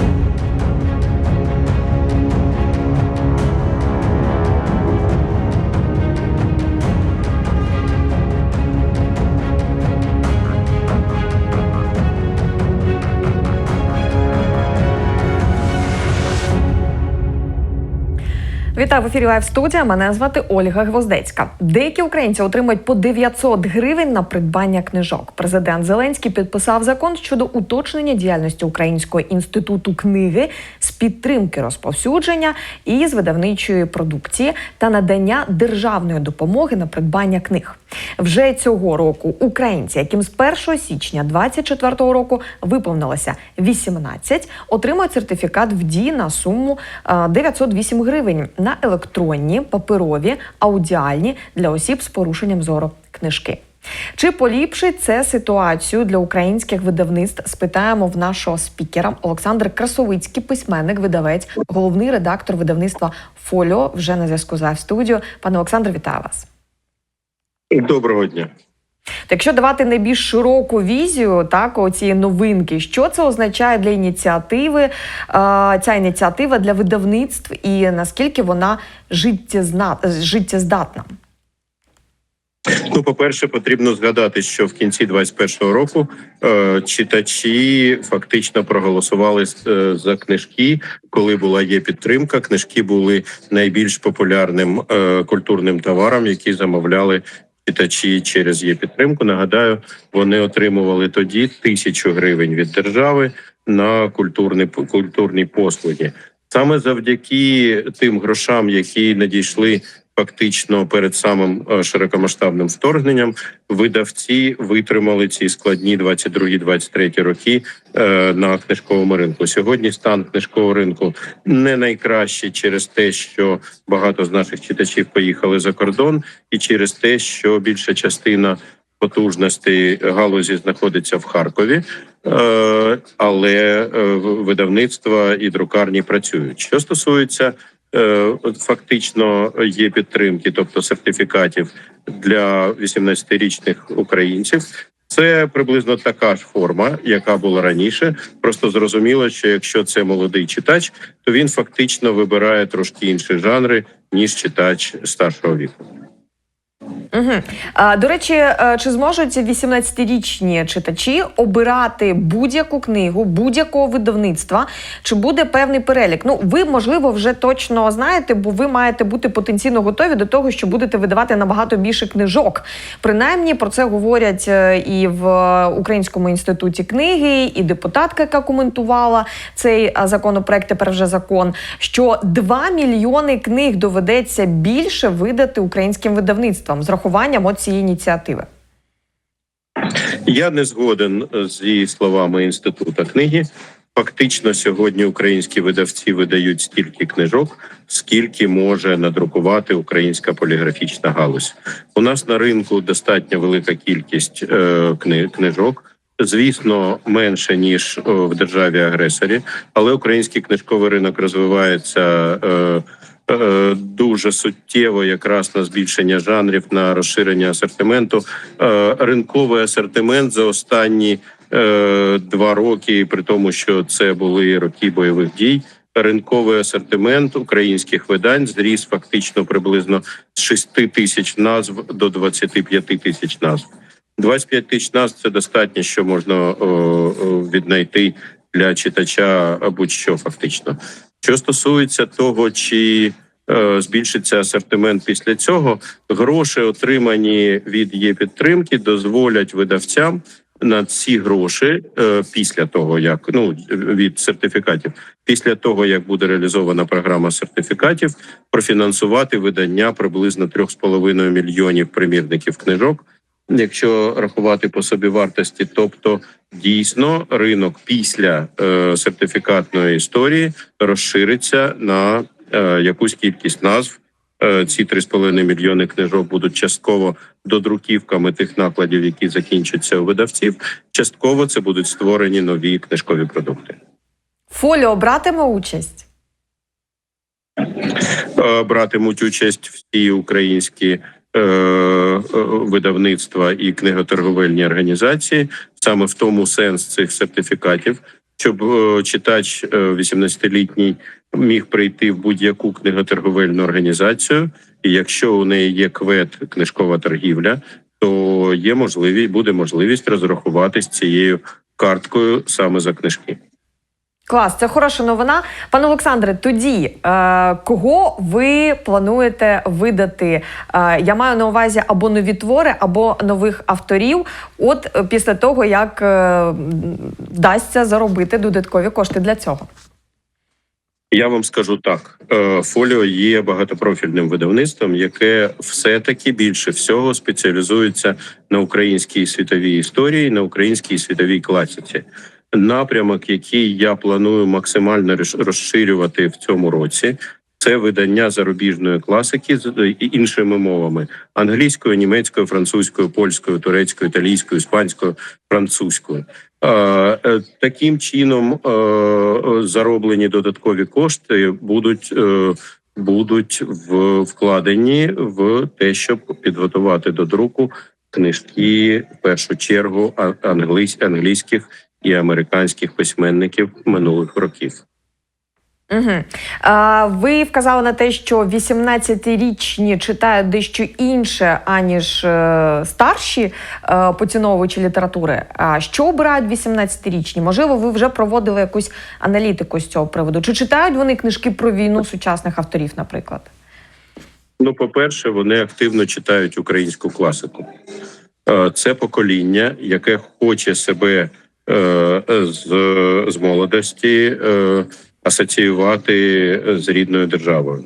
Thank you Вітаю в ефірі Лайв студія. Мене звати Ольга Гвоздецька. Деякі українці отримують по 900 гривень на придбання книжок. Президент Зеленський підписав закон щодо уточнення діяльності Українського інституту книги з підтримки розповсюдження і з видавничої продукції та надання державної допомоги на придбання книг. Вже цього року українці, яким з 1 січня 2024 року виповнилося 18, отримують сертифікат в дії на суму е, 908 гривень на електронні, паперові, аудіальні для осіб з порушенням зору книжки. Чи поліпшить це ситуацію для українських видавництв? Спитаємо в нашого спікера Олександр Красовицький, письменник, видавець, головний редактор видавництва Фоліо. Вже на зв'язку з студіо. Пане Олександр, вітаю вас. Доброго дня. Так Якщо давати найбільш широку візію, так оцієї новинки, що це означає для ініціативи, е, ця ініціатива для видавництв, і наскільки вона життєздатна? Ну, по-перше, потрібно згадати, що в кінці 21-го року е, читачі фактично проголосували е, за книжки, коли була є підтримка. Книжки були найбільш популярним е, культурним товаром, які замовляли читачі через є підтримку. Нагадаю, вони отримували тоді тисячу гривень від держави на культурні культурні послуги. Саме завдяки тим грошам, які надійшли фактично перед самим е, широкомасштабним вторгненням, видавці витримали ці складні 22-23 роки е, на книжковому ринку. Сьогодні стан книжкового ринку не найкращий через те, що багато з наших читачів поїхали за кордон, і через те, що більша частина потужностей галузі знаходиться в Харкові. Е, але видавництва і друкарні працюють. Що стосується фактично є підтримки, тобто сертифікатів для 18-річних українців. Це приблизно така ж форма, яка була раніше. Просто зрозуміло, що якщо це молодий читач, то він фактично вибирає трошки інші жанри ніж читач старшого віку. Угу. А, до речі, е, чи зможуть 18-річні читачі обирати будь-яку книгу, будь-якого видавництва? Чи буде певний перелік? Ну, ви можливо вже точно знаєте, бо ви маєте бути потенційно готові до того, що будете видавати набагато більше книжок. Принаймні про це говорять е, і в Українському інституті книги, і депутатка, яка коментувала цей е, законопроект. Тепер вже закон. Що 2 мільйони книг доведеться більше видати українським видавництвам з рахуванням от цієї ініціативи. Я не згоден зі словами інституту книги. Фактично, сьогодні українські видавці видають стільки книжок, скільки може надрукувати українська поліграфічна галузь. У нас на ринку достатньо велика кількість е, книжок. Звісно, менше ніж в державі агресорі, але український книжковий ринок розвивається. Е, Дуже суттєво, якраз на збільшення жанрів, на розширення асортименту. Ринковий асортимент за останні два роки, при тому, що це були роки бойових дій. Ринковий асортимент українських видань зріс фактично приблизно з 6 тисяч назв до 25 тисяч назв. 25 тисяч назв це достатньо, що можна віднайти для читача будь-що фактично. Що стосується того, чи е, збільшиться асортимент після цього, гроші, отримані від є підтримки, дозволять видавцям на ці гроші е, після того, як ну від сертифікатів, після того як буде реалізована програма сертифікатів, профінансувати видання приблизно 3,5 мільйонів примірників книжок. Якщо рахувати по собі вартості, тобто дійсно ринок після е, сертифікатної історії розшириться на е, якусь кількість назв. Е, ці 3,5 мільйони книжок будуть частково додруківками тих накладів, які закінчаться у видавців. Частково це будуть створені нові книжкові продукти. Фоліо братиме участь. Е, братимуть участь всі українські. Е, видавництва і книготорговельні організації саме в тому сенс цих сертифікатів, щоб е, читач е, 18-літній міг прийти в будь-яку книготорговельну організацію, і якщо у неї є квет книжкова торгівля, то є можливість буде можливість розрахуватись цією карткою саме за книжки. Клас, це хороша новина. Пане Олександре, тоді е, кого ви плануєте видати? Е, я маю на увазі або нові твори, або нових авторів. От е, після того, як е, вдасться заробити додаткові кошти для цього. Я вам скажу так: е, фоліо є багатопрофільним видавництвом, яке все-таки більше всього спеціалізується на українській світовій історії, на українській світовій класиці. Напрямок, який я планую максимально розширювати в цьому році, це видання зарубіжної класики з е, іншими мовами: англійською, німецькою, французькою, польською, турецькою, італійською, іспанською, французькою. Е, е, Таким чином зароблені додаткові кошти будуть. Будуть вкладені в те, щоб підготувати до друку книжки в першу чергу англійських і американських письменників минулих років. Угу. А, ви вказали на те, що 18-річні читають дещо інше, аніж е, старші е, поціновувачі літератури. А що обирають 18-річні? Можливо, ви вже проводили якусь аналітику з цього приводу? Чи читають вони книжки про війну сучасних авторів, наприклад? Ну, по-перше, вони активно читають українську класику. Е, Це покоління, яке хоче себе з, з молодості е, асоціювати з рідною державою.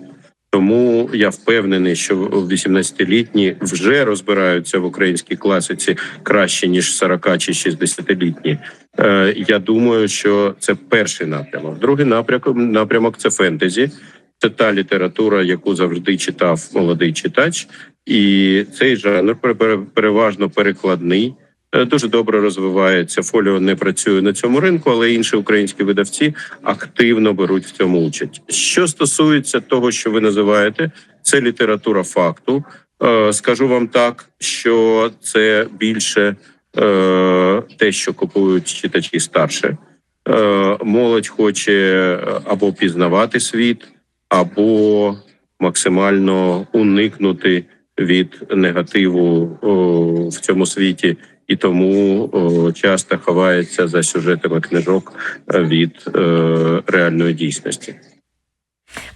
Тому я впевнений, що 18-літні вже розбираються в українській класиці краще ніж 40 чи 60-літні. Е, Я думаю, що це перший напрямок. Другий напрямок напрямок це фентезі. Це та література, яку завжди читав молодий читач, і цей жанр пере- пере- переважно перекладний. Е, Дуже добре розвивається. Фоліо не працює на цьому ринку, але інші українські видавці активно беруть в цьому участь. Що стосується того, що ви називаєте, це література факту. Е, Скажу вам так, що це більше е, те, що купують читачі старше. Молодь хоче або пізнавати світ, або максимально уникнути від негативу в цьому світі, і тому часто ховається за сюжетами книжок е, від е, реальної дійсності.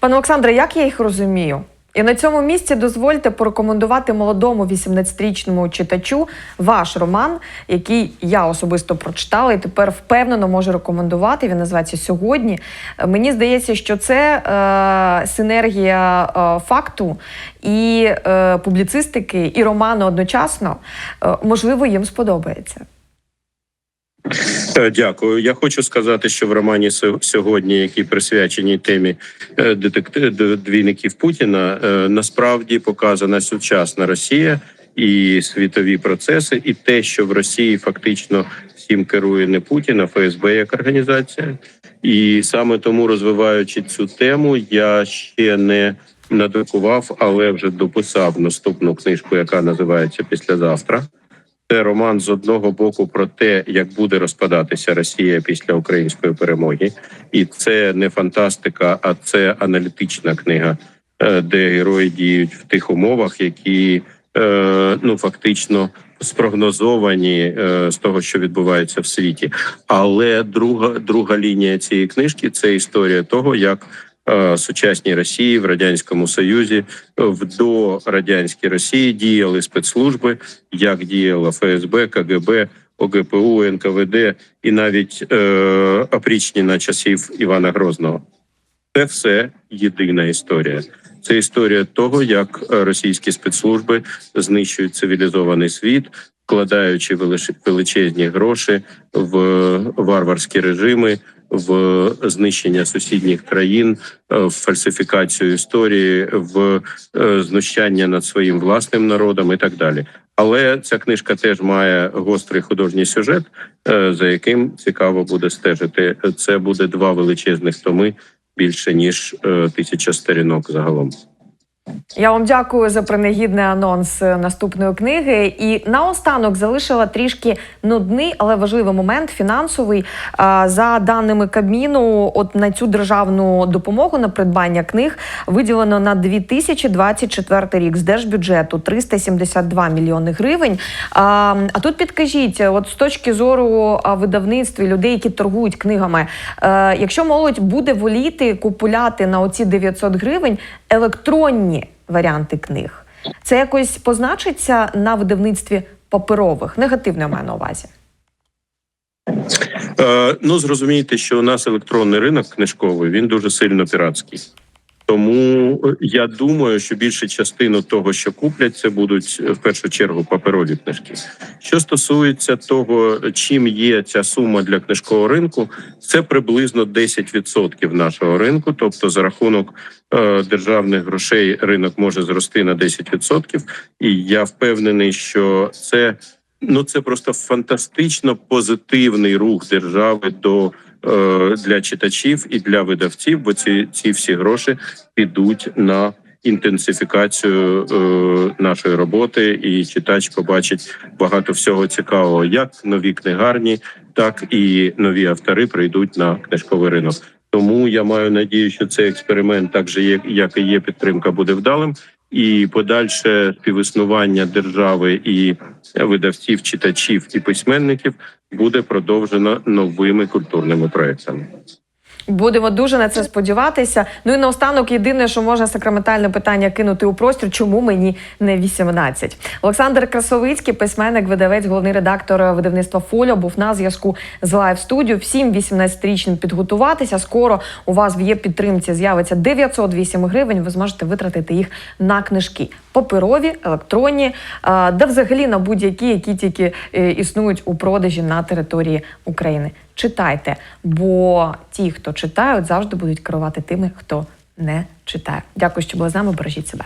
Пане Олександре, як я їх розумію? І на цьому місці дозвольте порекомендувати молодому 18-річному читачу ваш роман, який я особисто прочитала і тепер впевнено можу рекомендувати. Він називається сьогодні. Мені здається, що це е, синергія е, факту і е, публіцистики, і роману одночасно. Е, можливо, їм сподобається. Е, Дякую. Я хочу сказати, що в романі сьогодні, який присвячені темі е, двійників Путіна, е, насправді показана сучасна Росія і світові процеси, і те, що в Росії фактично всім керує не Путін, а ФСБ як організація. І саме тому, розвиваючи цю тему, я ще не надрукував, але вже дописав наступну книжку, яка називається Післязавтра. Це роман з одного боку про те, як буде розпадатися Росія після української перемоги, і це не фантастика, а це аналітична книга, е, де герої діють в тих умовах, які е, ну фактично спрогнозовані е, з того, що відбувається в світі. Але друга друга лінія цієї книжки це історія того, як сучасній Росії в радянському Союзі е, в дорадянській Росії діяли спецслужби, як діяла ФСБ, КГБ, ОГПУ, НКВД і навіть е, опрічніна часів Івана Грозного. Це все єдина історія. Це історія того, як е, російські спецслужби знищують цивілізований світ, вкладаючи величезні гроші в варварські режими, в знищення сусідніх країн, е, в фальсифікацію історії, в е, знущання над своїм власним народом і так далі. Але ця книжка теж має гострий художній сюжет, е, за яким цікаво буде стежити. Це буде два величезних томи більше ніж тисяча сторінок загалом. Я вам дякую за принагідний анонс е, наступної книги. І наостанок залишила трішки нудний, але важливий момент фінансовий. За даними Кабміну, от на цю державну допомогу на придбання книг виділено на 2024 рік з держбюджету 372 мільйони гривень. А, тут підкажіть, от з точки зору а, видавництв і людей, які торгують книгами, е, якщо молодь буде воліти купуляти на оці 900 гривень електронні варіанти книг, це якось позначиться на видавництві паперових. Негативно я маю на увазі. Е, ну зрозумійте, що у нас електронний ринок книжковий він дуже сильно піратський. Тому я думаю, що більшу частину того, що куплять, це будуть е, в першу чергу паперові книжки. Що стосується того, чим є ця сума для книжкового ринку, це приблизно 10% нашого ринку. Тобто, за рахунок е, державних грошей ринок може зрости на 10%. І я впевнений, що це ну це просто фантастично позитивний рух держави до для читачів і для видавців, бо ці, ці всі гроші підуть на інтенсифікацію е, нашої роботи, і читач побачить багато всього цікавого, як нові книгарні, так і нові автори прийдуть на книжковий ринок. Тому я маю надію, що цей експеримент, так же як і є підтримка, буде вдалим. І подальше співіснування держави і видавців, читачів і письменників буде продовжено новими культурними проектами. Будемо дуже на це сподіватися. Ну і наостанок, єдине, що можна сакраментальне питання кинути у простір, чому мені не 18? Олександр Красовицький, письменник, видавець, головний редактор видавництва Фоліо, був на зв'язку з лайв студіо. Всім 18-річним підготуватися. Скоро у вас в є підтримці з'явиться 908 гривень. Ви зможете витратити їх на книжки паперові, електронні, да взагалі на будь-які, які тільки е, існують у продажі на території України. Читайте, бо ті, хто читають, завжди будуть керувати тими, хто не читає. Дякую, що були з нами. Бережіть себе.